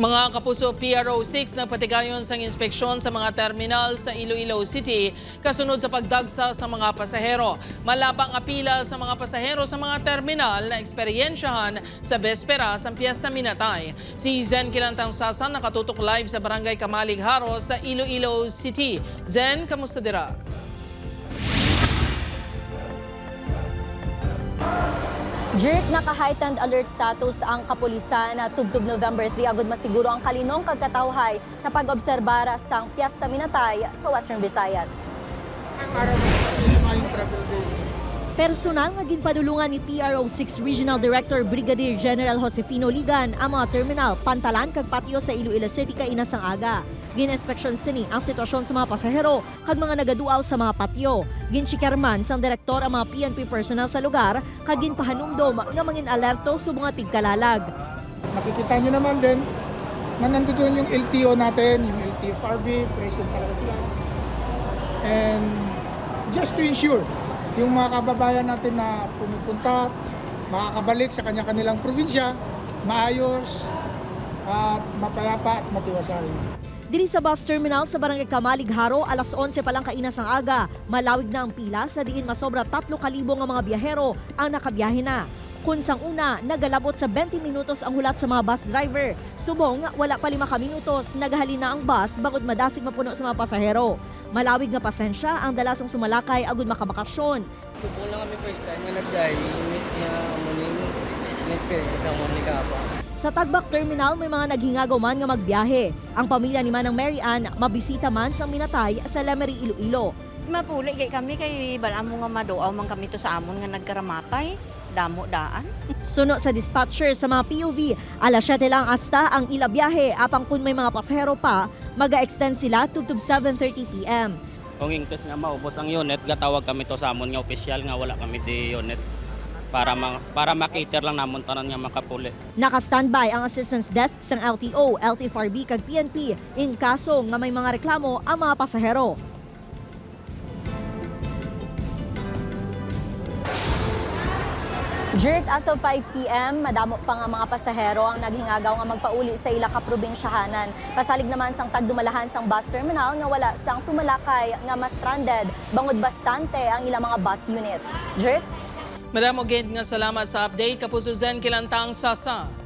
Mga kapuso PRO6 nagpatigayon sa inspeksyon sa mga terminal sa Iloilo City kasunod sa pagdagsa sa mga pasahero. Malapang apila sa mga pasahero sa mga terminal na eksperyensyahan sa bespera sa Piesta Minatay. Si Zen Kilantang Sasan nakatutok live sa Barangay Kamalig Haro sa Iloilo City. Zen, kamusta dira? Jerk naka-heightened alert status ang kapulisan na tubtub November 3 agud masiguro ang kalinong kagkatawhay sa pag-obserbara sang Piesta Minatay sa Western Visayas. para makasama yung travel day. Personal nga ginpadulungan ni PRO6 Regional Director Brigadier General Josefino Ligan ang mga terminal, pantalan kag patio sa Iloilo City kay inasang aga. Gininspeksyon sini ang sitwasyon sa mga pasahero kag mga nagaduaw sa mga patio. Ginchikerman sang direktor ang mga PNP personnel sa lugar kag ginpahanumdom nga mangin alerto sa mga tigkalalag. Makikita nyo naman din na nandoon yung LTO natin, yung LTFRB, present talaga sila. And just to ensure, yung mga kababayan natin na pumupunta, makakabalik sa kanya-kanilang probinsya, maayos, at mapayapa at matiwasay. Diri sa bus terminal sa Barangay Kamalig Haro, alas 11 pa lang kainas ang aga. Malawig na ang pila sa diin masobra 3,000 nga mga biyahero ang nakabiyahe na. Kung sang una, nagalabot sa 20 minutos ang hulat sa mga bus driver. Subong, wala pa lima ka minutos, nagahali na ang bus bagod madasig mapuno sa mga pasahero. Malawig nga pasensya ang dalasang sumalakay agud makabakasyon. Subo lang kami first time nga nag-die. Miss niya muning experience sa Monica pa. Sa Tagbak Terminal, may mga naghingagaw man nga magbiyahe. Ang pamilya ni Manang Mary Ann mabisita man sa Minatay sa Lemery, Iloilo. Mapuli kay kami kay bala mo nga maduaw man kami to sa amon nga nagkaramatay. Damo daan. Suno sa dispatcher sa mga POV, alas 7 lang hasta ang ila biyahe apang kung may mga pasahero pa, mag-extend sila tubtub 7.30 p.m. Kung ingkes nga maubos ang unit, gatawag kami to sa amon nga opisyal nga wala kami di unit para ma para makiter lang namon tanan nga makapuli. Naka-standby ang assistance desk ng LTO, LTFRB kag PNP in kaso nga may mga reklamo ang mga pasahero. Jerk as of 5 p.m., madamo pa nga mga pasahero ang naghingagaw nga magpauli sa ila ka probinsyahanan. Pasalig naman sang tagdumalahan sang bus terminal nga wala sang sumalakay nga mas stranded, bangod bastante ang ilang mga bus unit. Jerk? Madam Ogend nga salamat sa update. Kapuso Zen Kilantang Sasa.